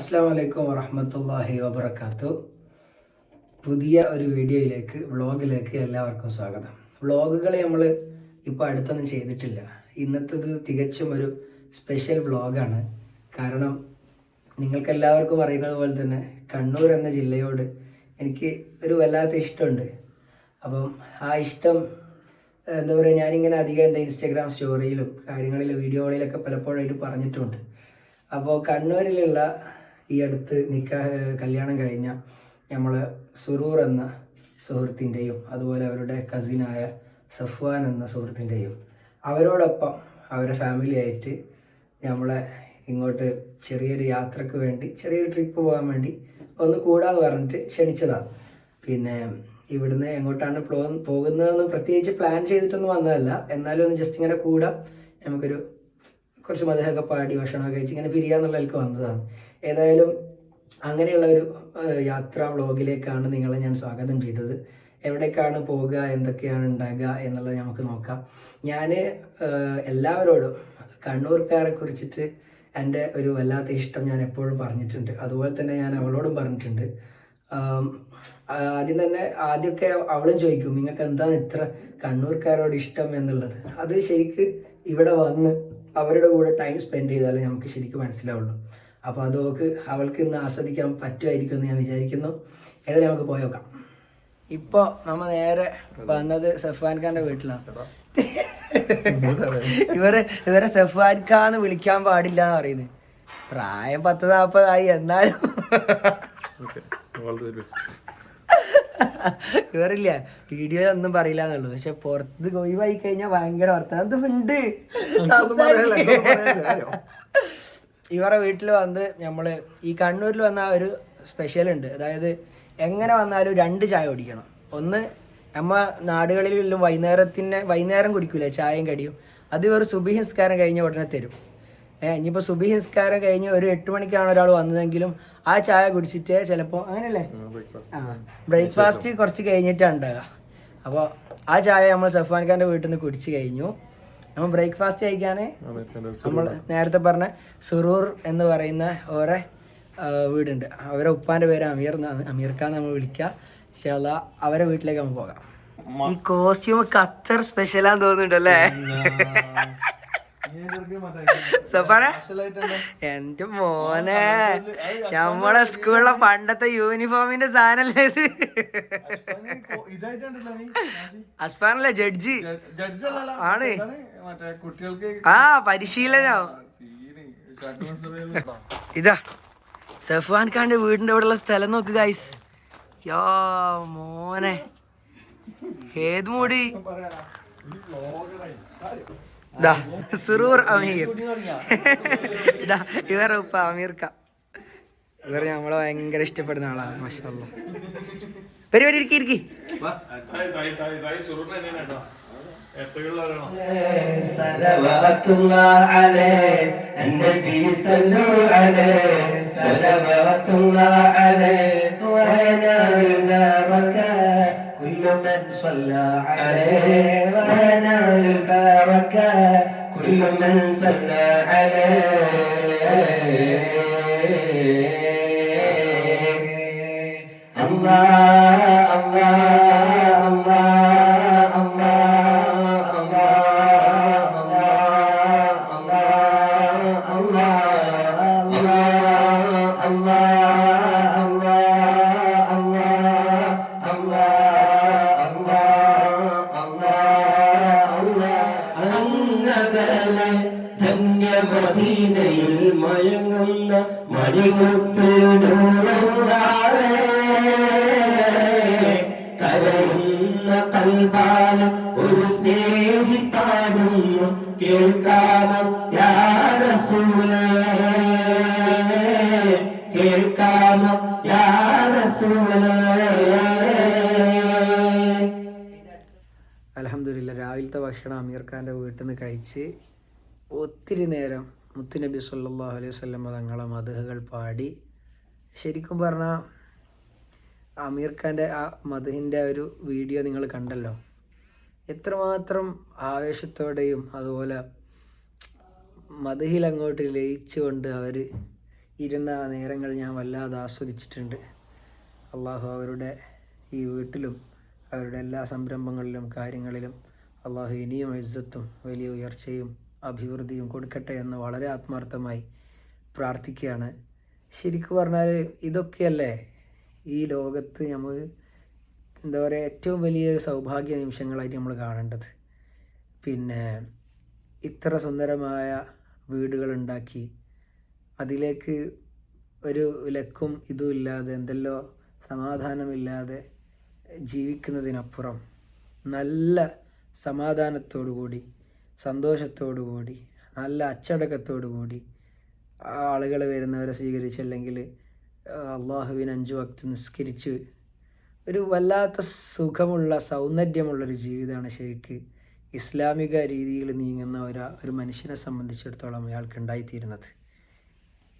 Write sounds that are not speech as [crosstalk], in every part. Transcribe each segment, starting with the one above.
അസ്സാം വറഹമത്തല്ലാഹി വബർക്കാത്തു പുതിയ ഒരു വീഡിയോയിലേക്ക് വ്ളോഗിലേക്ക് എല്ലാവർക്കും സ്വാഗതം. വ്ളോഗുകൾ നമ്മൾ ഇപ്പോൾ അടുത്തൊന്നും ചെയ്തിട്ടില്ല. ഇന്നത്തേത് തികച്ചും ഒരു സ്പെഷ്യൽ വ്ളോഗാണ്. കാരണം നിങ്ങൾക്കെല്ലാവർക്കും അറിയുന്നത് പോലെ തന്നെ കണ്ണൂർ എന്ന ജില്ലയോട് എനിക്ക് ഒരു വല്ലാത്ത ഇഷ്ടമുണ്ട്. അപ്പം ആ ഇഷ്ടം എന്താ പറയുക ഞാനിങ്ങനെ അധികം എന്റെ ഇൻസ്റ്റാഗ്രാം സ്റ്റോറിയിലും കാര്യങ്ങളിലും വീഡിയോകളിലൊക്കെ പലപ്പോഴായിട്ട് പറഞ്ഞിട്ടുണ്ട്. അപ്പോൾ കണ്ണൂരിലുള്ള ഈ അടുത്ത് നിക്കാ കല്യാണം കഴിഞ്ഞ നമ്മൾ സുറൂർ എന്ന സുഹൃത്തിന്റെയും അതുപോലെ അവരുടെ കസിനായ സഫ്വാൻ എന്ന സുഹൃത്തിന്റെയും അവരോടൊപ്പം അവരുടെ ഫാമിലി ആയിട്ട് നമ്മളെ ഇങ്ങോട്ട് ചെറിയൊരു യാത്രയ്ക്ക് വേണ്ടി ചെറിയൊരു ട്രിപ്പ് പോകാൻ വേണ്ടി ഒന്ന് കൂടാന്ന് പറഞ്ഞിട്ട് ക്ഷണിച്ചതാണ് പിന്നെ ഇവിടുന്ന് എങ്ങോട്ടാണ് പോകുന്നതെന്ന് പ്രത്യേകിച്ച് പ്ലാൻ ചെയ്തിട്ടൊന്നും വന്നതല്ല. എന്നാലും ഒന്ന് ജസ്റ്റ് ഇങ്ങനെ കൂടാം. നമുക്കൊരു കുറച്ച് മധുരമൊക്കെ പാടി ഭക്ഷണമൊക്കെ കഴിച്ച് ഇങ്ങനെ പിരിയാന്നുള്ള എനിക്ക് വന്നതാണ്. ഏതായാലും അങ്ങനെയുള്ള ഒരു യാത്ര യാത്രാ വ്ളോഗിലേക്കാണ് നിങ്ങളെ ഞാൻ സ്വാഗതം ചെയ്തത്. എവിടേക്കാണ് പോവുക എന്തൊക്കെയാണ് ഉണ്ടാകുക എന്നുള്ളത് നമുക്ക് നോക്കാം. ഞാൻ എല്ലാവരോടും കണ്ണൂർക്കാരെ കുറിച്ചിട്ട് എന്റെ ഒരു വല്ലാത്ത ഇഷ്ടം ഞാൻ എപ്പോഴും പറഞ്ഞിട്ടുണ്ട്. അതുപോലെ തന്നെ ഞാൻ അവളോടും പറഞ്ഞിട്ടുണ്ട്. ആദ്യം തന്നെ ആദ്യമൊക്കെ അവളും ചോദിക്കും നിങ്ങൾക്ക് എന്താണ് ഇത്ര കണ്ണൂർക്കാരോട് ഇഷ്ടം എന്നുള്ളത്? അത് ശരിക്ക് ഇവിടെ വന്ന് അവരുടെ കൂടെ ടൈം സ്പെൻഡ് ചെയ്താലേ നമുക്ക് ശരിക്കും മനസ്സിലാവുള്ളൂ. അപ്പോൾ അത് നമുക്ക് അവൾക്ക് ഇന്ന് ആസ്വദിക്കാൻ പറ്റുമായിരിക്കും എന്ന് ഞാൻ വിചാരിക്കുന്നു. ഏതായാലും നമുക്ക് പോയോക്കാം ഇപ്പോൾ നമ്മൾ നേരെ വന്നത് സഫാൻ ഖാന്റെ വീട്ടിലാണ്. ഇവരെ ഇവരെ സഫാൻ എന്ന് വിളിക്കാൻ പാടില്ല എന്ന് പറയുന്നത് പ്രായം പത്ത് നാൽപ്പതായി എന്നാലും. ഇവരില്ല വീഡിയോ ഒന്നും പറയില്ല എന്നുള്ളൂ. പക്ഷെ പുറത്ത് ഒഴിവായി കഴിഞ്ഞാൽ ഭയങ്കര വർത്തമാനം എന്ത് ഉണ്ട് ഇവരെ വീട്ടിൽ വന്ന് നമ്മൾ ഈ കണ്ണൂരിൽ വന്ന ഒരു സ്പെഷ്യൽ ഉണ്ട്. അതായത് എങ്ങനെ വന്നാലും രണ്ട് ചായ കുടിക്കണം. ഒന്ന് നമ്മ നാടുകളിലും വൈകുന്നേരത്തിന് വൈകുന്നേരം കുടിക്കൂല ചായയും കടിയും. അത് ഇവർ സുബിഹിസ്കാരം കഴിഞ്ഞ ഉടനെ തരും. ഏഹ് ഇനിയിപ്പോൾ സുബി നിസ്കാരം കഴിഞ്ഞ് ഒരു എട്ട് മണിക്കാണ് ഒരാൾ വന്നതെങ്കിലും ആ ചായ കുടിച്ചിട്ട് ചിലപ്പോൾ അങ്ങനെയല്ലേ ആ ബ്രേക്ക്ഫാസ്റ്റ് കുറച്ച് കഴിഞ്ഞിട്ടാണ് ഉണ്ടാകുക അപ്പോൾ ആ ചായ നമ്മൾ സഫാൻ ഖാന്റെ വീട്ടിൽ നിന്ന് കുടിച്ച് കഴിഞ്ഞു. നമ്മൾ ബ്രേക്ക്ഫാസ്റ്റ് കഴിക്കാൻ നമ്മൾ നേരത്തെ പറഞ്ഞ സുറൂർ എന്ന് പറയുന്ന ഓരോ വീടുണ്ട്. അവരെ ഉപ്പാന്റെ പേര് അമീർ എന്നാണ് അമീർ ഖാൻ നമ്മൾ വിളിക്കുക പക്ഷേ അല്ല അവരെ വീട്ടിലേക്ക് നമുക്ക് പോകാം. ഈ കോസ്റ്റ്യൂം ഖത്തർ സ്പെഷ്യലാന്ന് തോന്നുന്നുണ്ട് അല്ലേ സഫാന എന്റെ മോനെ. നമ്മളെ സ്കൂളിലെ പണ്ടത്തെ യൂണിഫോമിന്റെ സാധനല്ലേ ഇത്? അസ്പാനല്ലേ ജഡ്ജി? ആണ്. ആ പരിശീലനോ. ഇതാ. സഫ്വാൻ ഖാന്റെ വീടിന്റെ അവിടെയുള്ള സ്ഥലം നോക്ക് ഗൈസ് യാ മോനെ. ഏത് മൂടി? ദാ സുറൂർ അമീർ. [laughs] ദാ ഇവരുടെ ഉപ്പ അമീർ ഇവർ നമ്മളെ ഭയങ്കര ഇഷ്ടപ്പെടുന്ന ആളാണ് മഷാല്ല വരി വരി ഇരിക്കി ഇരിക്കി. സലവാത്തുള്ള من صلى عليه وينال البركة كل من صلى عليه الله الله കേൾക്കാമോ യാരസൂലേ കേൾക്കാമോ യാരസൂലേ അലഹമില്ല രാവിലത്തെ ഭക്ഷണം അമീർ ഖാന്റെ വീട്ടിൽ നിന്ന് കഴിച്ച് ഒത്തിരി നേരം മുത്തുനബി സല്ലല്ലാഹു അലൈഹി വസല്ലം തങ്ങളെ മധുഹകൾ പാടി. ശരിക്കും പറഞ്ഞാൽ അമീർ ഖാന്റെ ആ മധുഹിന്റെ ഒരു വീഡിയോ നിങ്ങൾ കണ്ടല്ലോ. എത്രമാത്രം ആവേശത്തോടെയും അതുപോലെ മധുഹിൽ അങ്ങോട്ട് ലയിച്ചുകൊണ്ട് അവർ ഇരുന്ന നേരങ്ങൾ ഞാൻ വല്ലാതെ ആസ്വദിച്ചിട്ടുണ്ട്. അള്ളാഹു അവരുടെ ഈ വീട്ടിലും അവരുടെ എല്ലാ സംരംഭങ്ങളിലും കാര്യങ്ങളിലും അള്ളാഹു ഇനിയും ഇജ്ജത്തും വലിയ ഉയർച്ചയും അഭിവൃദ്ധിയും കൊടുക്കട്ടെ എന്ന് വളരെ ആത്മാർത്ഥമായി പ്രാർത്ഥിക്കുകയാണ്. ശരിക്കും പറഞ്ഞാൽ ഇതൊക്കെയല്ലേ ഈ ലോകത്ത് നമ്മൾ എന്താ പറയുക ഏറ്റവും വലിയ സൗഭാഗ്യ നിമിഷങ്ങളായിട്ട് നമ്മൾ കാണേണ്ടത്. പിന്നെ ഇത്ര സുന്ദരമായ വീടുകളുണ്ടാക്കി അതിലേക്ക് ഒരു ലക്കും ഇതുമില്ലാതെ എന്തെല്ലോ സമാധാനമില്ലാതെ ജീവിക്കുന്നതിനപ്പുറം നല്ല സമാധാനത്തോടു കൂടി സന്തോഷത്തോടു കൂടി നല്ല അച്ചടക്കത്തോടു കൂടി ആളുകൾ വരുന്നവരെ സ്വീകരിച്ചല്ലെങ്കിൽ അള്ളാഹുവിന് അഞ്ചു വക്ത് നിസ്കരിച്ച് ഒരു വല്ലാത്ത സുഖമുള്ള സൗന്ദര്യമുള്ളൊരു ജീവിതമാണ് ശരിക്ക്. ഇസ്ലാമിക രീതിയിൽ നീങ്ങുന്ന ഒരാ ഒരു മനുഷ്യനെ സംബന്ധിച്ചിടത്തോളം അയാൾക്ക് ഉണ്ടായിത്തീരുന്നത്.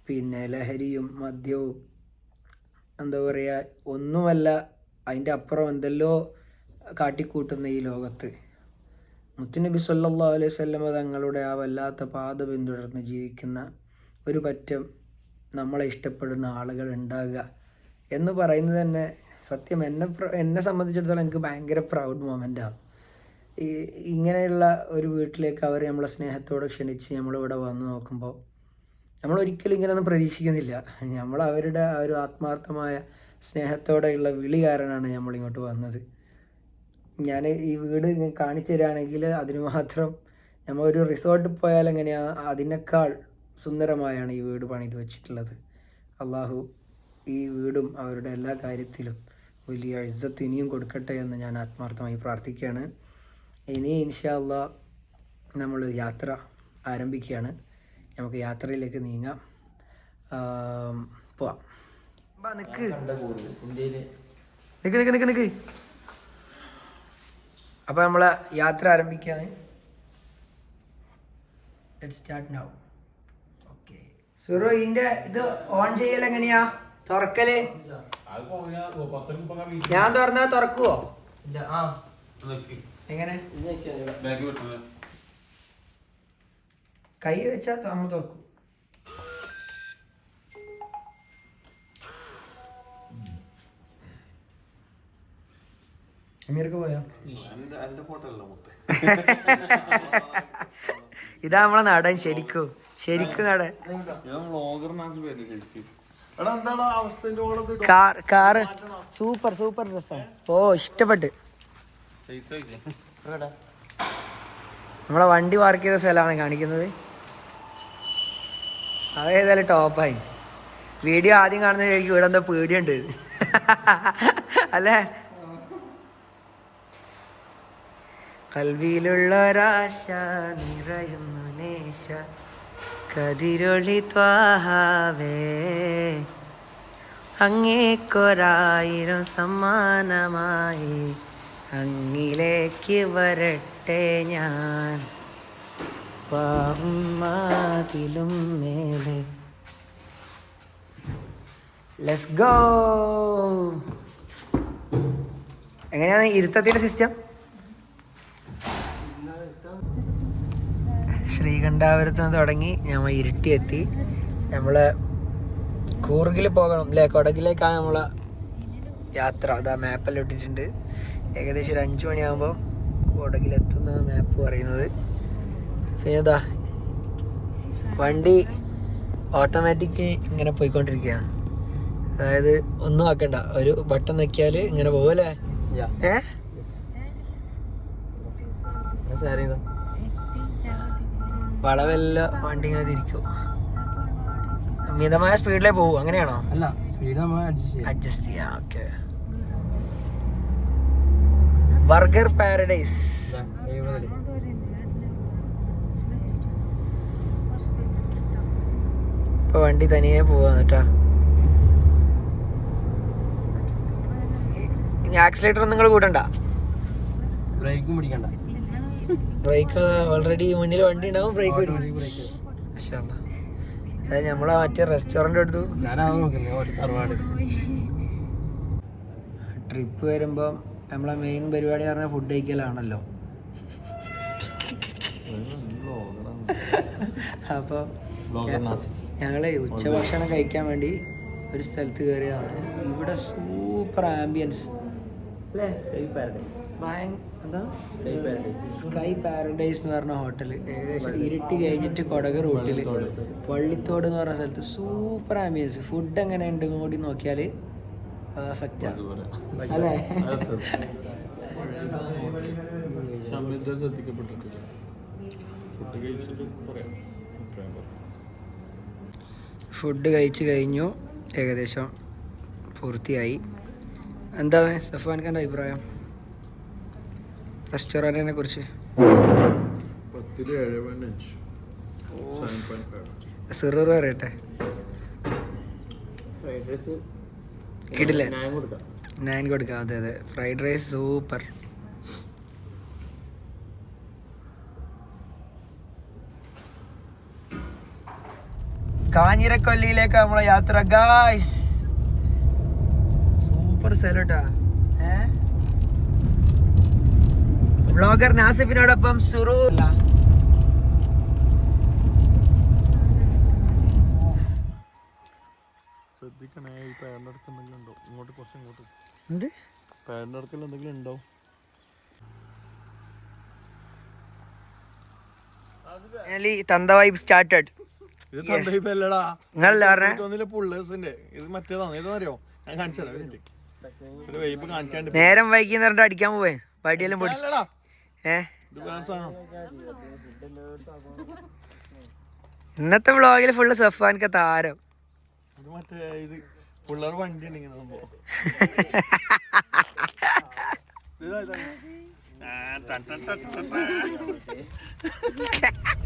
പിന്നെ ലഹരിയും മദ്യവും എന്താ പറയുക ഒന്നുമല്ല അതിന്റെ അപ്പുറം എന്തെല്ലോ കാട്ടിക്കൂട്ടുന്ന ഈ ലോകത്ത്. മുത്തുനബി സല്ലാ അലൈഹി സ്വല്ലമ തങ്ങളുടെ ആ വല്ലാത്ത പാത പിന്തുടർന്ന് ജീവിക്കുന്ന ഒരു പറ്റം നമ്മളെ ഇഷ്ടപ്പെടുന്ന ആളുകൾ ഉണ്ടാകുക എന്ന് പറയുന്നത് തന്നെ സത്യം എന്നെ എന്നെ സംബന്ധിച്ചിടത്തോളം എനിക്ക് ഭയങ്കര പ്രൗഡ് മൊമെന്റാണ് ഈ ഇങ്ങനെയുള്ള ഒരു വീട്ടിലേക്ക് അവർ നമ്മളെ സ്നേഹത്തോടെ ക്ഷണിച്ച് നമ്മളിവിടെ വന്ന് നോക്കുമ്പോൾ നമ്മൾ ഒരിക്കലും ഇങ്ങനെയൊന്നും പ്രതീക്ഷിക്കുന്നില്ല. നമ്മൾ അവരുടെ ആ ഒരു ആത്മാർത്ഥമായ സ്നേഹത്തോടെയുള്ള വിളി കാരണമാണ് നമ്മളിങ്ങോട്ട് വന്നത്. ഞാൻ ഈ വീട് കാണിച്ചു തരികയാണെങ്കിൽ അതിന് മാത്രം നമ്മളൊരു റിസോർട്ടിൽ പോയാൽ എങ്ങനെയാണ് അതിനേക്കാൾ സുന്ദരമായാണ് ഈ വീട് പണിത് വെച്ചിട്ടുള്ളത്. അള്ളാഹു ഈ വീടും അവരുടെ എല്ലാ കാര്യത്തിലും വലിയ ഇജ്ജത്ത് ഇനിയും കൊടുക്കട്ടെ എന്ന് ഞാൻ ആത്മാർത്ഥമായി പ്രാർത്ഥിക്കുകയാണ്. ഇനി ഇൻഷാ അള്ളാ നമ്മൾ യാത്ര ആരംഭിക്കുകയാണ്. നമുക്ക് യാത്രയിലേക്ക് നീങ്ങാം. പോവാം. നിക്ക്. നിക്ക് നിക്ക് നിക്ക് നിക്ക്. അപ്പൊ നമ്മളെ യാത്ര ആരംഭിക്കാണ്. സ്റ്റാർട്ട് നൗ ഓക്കെ സുറു ഇതിന്റെ ഇത് ഓൺ ചെയ്യൽ എങ്ങനെയാ? തുറക്കൽ? ഞാൻ തുറന്നാ തുറക്കുവോ? എങ്ങനെ? കൈ വെച്ചാ നമ്മൾ തുറക്കും. അമീർക്ക് പോയോ? ഇതാ നമ്മളെ നാടൻ ശരിക്കും. ശരിക്കും നാടൻ. കാർ കാറ് സൂപ്പർ സൂപ്പർ ഡ്രസ്സാണ്. ഓ ഇഷ്ടപ്പെട്ട്. നമ്മളെ വണ്ടി പാർക്ക് ചെയ്ത സ്ഥലമാണ് കാണിക്കുന്നത്. അതേതായാലും ടോപ്പായി വീഡിയോ ആദ്യം കാണുന്ന എനിക്ക് ഇവിടെ എന്തോ പേടിയുണ്ട്. [laughs] അല്ലേ? കൽവിയിലുള്ള ഒരാശ നിറയുന്നു നേശ. കതിരൊളി ത്വാഹാവേ. അങ്ങേക്കൊരായിരം സമ്മാനമായി അങ്ങിലേക്ക് വരട്ടെ ഞാൻ. പാമ്മാതിലും മേലെ. ലെസ് ഗോ എങ്ങനെയാണ് ഇരുത്തത്തിന്റെ സിസ്റ്റം? ശ്രീകണ്ഠാപുരത്ത് നിന്ന് തുടങ്ങി ഞമ്മ ഇരുട്ടി എത്തി നമ്മൾ കൂർഗിൽ പോകണം അല്ലേ കൊടകിലേക്കാണ് നമ്മളെ യാത്ര അതാ മാപ്പെല്ലാം ഇട്ടിട്ടുണ്ട് ഏകദേശം ഒരു അഞ്ചു മണിയാകുമ്പോൾ കൊടകിലെത്തുന്ന മാപ്പ് പറയുന്നത് പിന്നെ ഇതാ വണ്ടി ഓട്ടോമാറ്റിക് ഇങ്ങനെ പോയിക്കൊണ്ടിരിക്കുകയാണ് അതായത് ഒന്നും ആക്കണ്ട ഒരു ബട്ടൺ നക്കിയാൽ ഇങ്ങനെ പോകല്ലേ ഏ വളവെല്ലാം വണ്ടി ഇങ്ങനെ തിരിക്കും മിതമായ സ്പീഡിലേ പോകും അങ്ങനെയാണോ? അല്ല സ്പീഡ് അഡ്ജസ്റ്റ് ചെയ്യാം. ഓക്കെ ബർഗർ പാരഡൈസ് ഇപ്പൊ വണ്ടി തനിയെ പോവാ കേട്ടാ ആക്സിലേറ്റർ നിങ്ങൾ കൂട്ടണ്ട. ബ്രേക്കും പിടിക്കണ്ട. ബ്രേക്ക് ഓൾറെഡി മുന്നിൽ വണ്ടി ഉണ്ടാവും ബ്രേക്ക് Automatic brake. അതായത് നമ്മളെ മറ്റേ റെസ്റ്റോറന്റ് എടുത്തു. ട്രിപ്പ് വരുമ്പോൾ നമ്മളെ മെയിൻ പരിപാടി പറഞ്ഞാൽ ഫുഡ് കഴിക്കലാണല്ലോ. അപ്പോൾ ഞങ്ങൾ ഉച്ചഭക്ഷണം കഴിക്കാൻ വേണ്ടി ഒരു സ്ഥലത്ത് കയറിയതാണ് ഇവിടെ സൂപ്പർ ആംബിയൻസ് സ്കൈ പാരഡൈസ് എന്ന് പറഞ്ഞ ഹോട്ടൽ ഏകദേശം ഇരുട്ടി കഴിഞ്ഞിട്ട് കൊടക് റൂട്ടിൽ പള്ളിത്തോട് എന്ന് പറഞ്ഞ സ്ഥലത്ത് സൂപ്പർ ആംബിയൻസ് ഫുഡ് എങ്ങനെ ഉണ്ട് കൂടി നോക്കിയാൽ പെർഫെക്റ്റ് അല്ലേ? ഫുഡ് കഴിച്ച് കഴിഞ്ഞു. ഏകദേശം പൂർത്തിയായി. എന്താണ് സഫാൻഖാന്റെ അഭിപ്രായം? റെസ്റ്റോറന്റിനെ കുറിച്ച്. സിറൂർ പറയട്ടെ. കൊടുക്കാം. നയൻ കൊടുക്കാം. അതെ അതെ. ഫ്രൈഡ് റൈസ് സൂപ്പർ കാഞ്ഞിരക്കൊല്ലിയിലേക്ക് നമ്മളെ യാത്ര. ഗായ്സ് സൂപ്പർ സ്ഥലട്ടാ ഏ? വ്ളോഗർ നാസിഫിനോടൊപ്പം സുറു ശ്രദ്ധിക്കണേ ഈ പേരിന്റെ അടുത്ത് എന്തെങ്കിലും ഉണ്ടോ? ഇങ്ങോട്ട് കുറച്ച് ഇങ്ങോട്ട്. എന്ത്? പേരിന്റെ അടുക്കൽ എന്തെങ്കിലും ഉണ്ടോ? തന്ത വൈബ് സ്റ്റാർട്ടഡ് ഇത് തന്തയിപ്പല്ലടാ നിങ്ങളല്ലേ പറഞ്ഞേ? ഒന്നിലെ പുള്ളേഴ്സിന്റെ. ഇത് മറ്റേതാണ്. ഇതെന്നറിയോ ഞാൻ കാണിച്ചതാ വൈബ് നേരം വൈകിന്ന് പറഞ്ഞിട്ട് അടിക്കാൻ പോവേ. വടിയെല്ലാം പൊടിച്ചു. ഏ? ഇന്നത്തെ വ്ളോഗിൽ ഫുള്ള് സഫാൻക്ക് താരം.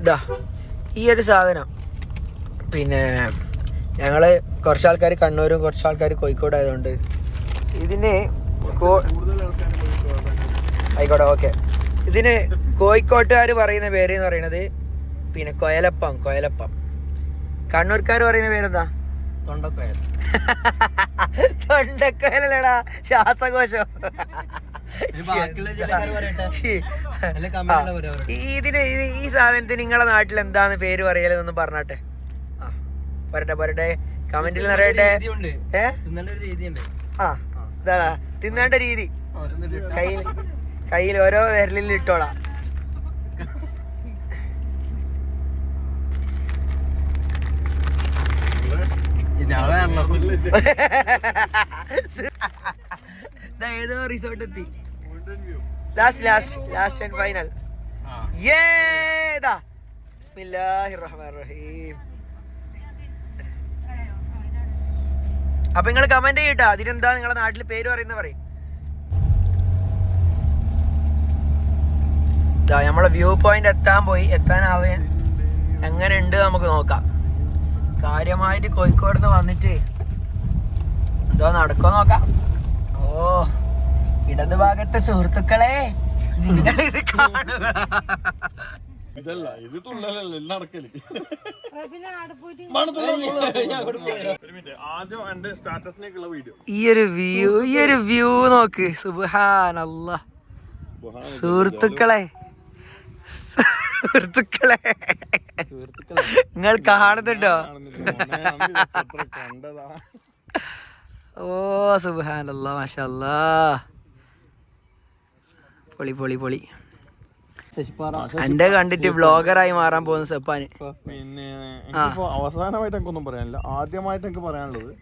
ഇതാ ഈ ഒരു സാധനം. പിന്നെ ഞങ്ങൾ കുറച്ച് ആൾക്കാർ കണ്ണൂരും കുറച്ച് ആൾക്കാർ കോഴിക്കോട് ആയതുകൊണ്ട് ഇതിന് ആയിക്കോട്ടെ ഓക്കെ ഇതിന് കോഴിക്കോട്ടുകാർ പറയുന്ന പേര് എന്ന് പറയുന്നത് പിന്നെ കൊയലപ്പം കൊയലപ്പം. കണ്ണൂർക്കാർ പറയുന്ന പേരെന്താ? തൊണ്ടക്കോയൽ. [laughs] തൊണ്ടക്കൊയലടാ ശ്വാസകോശം. ഇതിന് ഇത് ഈ സാധനത്തിന് നിങ്ങളെ നാട്ടിൽ എന്താന്ന് പേര് പറയലെന്നൊന്ന് പറഞ്ഞാട്ടെ. ആ പറട്ടെ പറയട്ടെ. കമന്റിൽ നിറയട്ടെ. ഏ? ആ ഇതാ തിന്നേണ്ട രീതി. കയ്യിൽ കയ്യിൽ ഓരോ വിരലിൽ ഇട്ടോളാ. ഏതോ റിസോർട്ട് എത്തി. Last last last and final ഏതാ ബിസ്മില്ലാഹിർ റഹീം അപ്പൊ നിങ്ങൾ കമന്റ് ചെയ്യട്ടാ. അതിനെന്താ നിങ്ങളെ നാട്ടിൽ പേര് പറയുന്ന പറയും. നമ്മളെ വ്യൂ പോയിന്റ് എത്താൻ പോയി. എത്താനാവേ എങ്ങനെ ഉണ്ട് നമുക്ക് നോക്കാം. കാര്യമായിട്ട് കോഴിക്കോട് നിന്ന് വന്നിട്ട് എന്തോ നടക്കോ നോക്കാം. ഓ ഇടതുഭാഗത്തെ സുഹൃത്തുക്കളെ നിങ്ങൾ ഇത് കാണുക. ഇതല്ല ഇത് തുള്ളലല്ല ഇത് നടക്കൽ. ഈ ഒരു വ്യൂ ഈ ഒരു വ്യൂ നോക്ക്. സുഹൃത്തുക്കളെ. സുഹൃത്തുക്കളെ. നിങ്ങൾ കാണുന്നുണ്ടോ? ഓ ഓ സുബാനല്ല മാഷല്ല പൊളി പൊളി പൊളി. എന്റെ കണ്ടിട്ട് ബ്ലോഗറായി മാറാൻ പോകുന്ന സെപ്പാന്. പിന്നെ അവസാനമായിട്ട് എനിക്കൊന്നും പറയാനില്ല. ആദ്യമായിട്ട് എനിക്ക് പറയാനുള്ളത്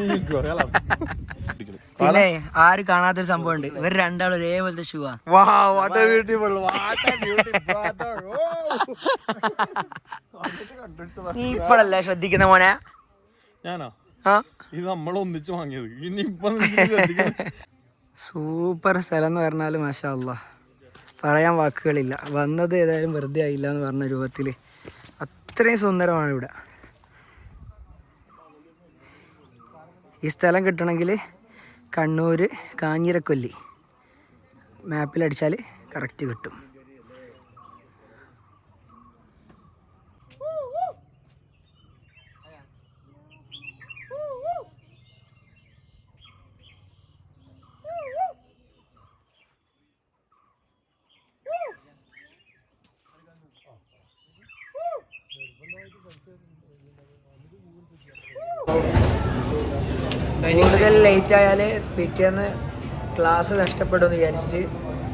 ഇരിക്കുവാ. അയാളാ. പിന്നെ ആരും കാണാത്തൊരു സംഭവം ഉണ്ട് ഇവർ രണ്ടാളും ഒരേപോലത്തെ ഷൂ. നീ ഇപ്പോഴല്ലേ ശ്രദ്ധിക്കുന്ന മോനെ? ഞാനാ? ആ. ഇത് നമ്മൾ ഒന്നിച്ചു വാങ്ങിയത്. ഇനി ഇപ്പൊ. സൂപ്പർ സ്ഥലം എന്ന് പറഞ്ഞാൽ മാഷാ അല്ലാ പറയാൻ വാക്കുകളില്ല. വന്നത് ഏതായാലും വെറുതെ ആയില്ല എന്ന് പറഞ്ഞ രൂപത്തിൽ അത്രയും സുന്ദരമാണ് ഇവിടെ. ഈ സ്ഥലം കിട്ടണമെങ്കിൽ കണ്ണൂർ കാഞ്ഞിരക്കൊല്ലി. മാപ്പിലടിച്ചാൽ കറക്റ്റ് കിട്ടും. ലേറ്റായാൽ പിറ്റേന്ന് ക്ലാസ് നഷ്ടപ്പെടുമെന്ന് വിചാരിച്ചിട്ട്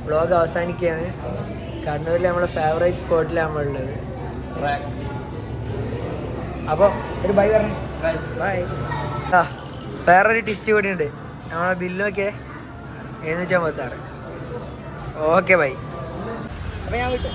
വ്ളോഗ് അവസാനിക്കുകയാണ്. കണ്ണൂരിൽ നമ്മളെ ഫേവറേറ്റ് സ്പോട്ടിലാണ് നമ്മളുള്ളത് അപ്പോൾ ഒരു ബൈ പറഞ്ഞു. ബൈ ആ വേറൊരു ടിസ്റ്റ് കൂടി ഉണ്ട്. നമ്മളെ ബില്ലൊക്കെ എഴുന്നൂറ്റമ്പത്താറ്. ഓക്കെ ബൈ അപ്പം ഞാൻ വിട്ടു.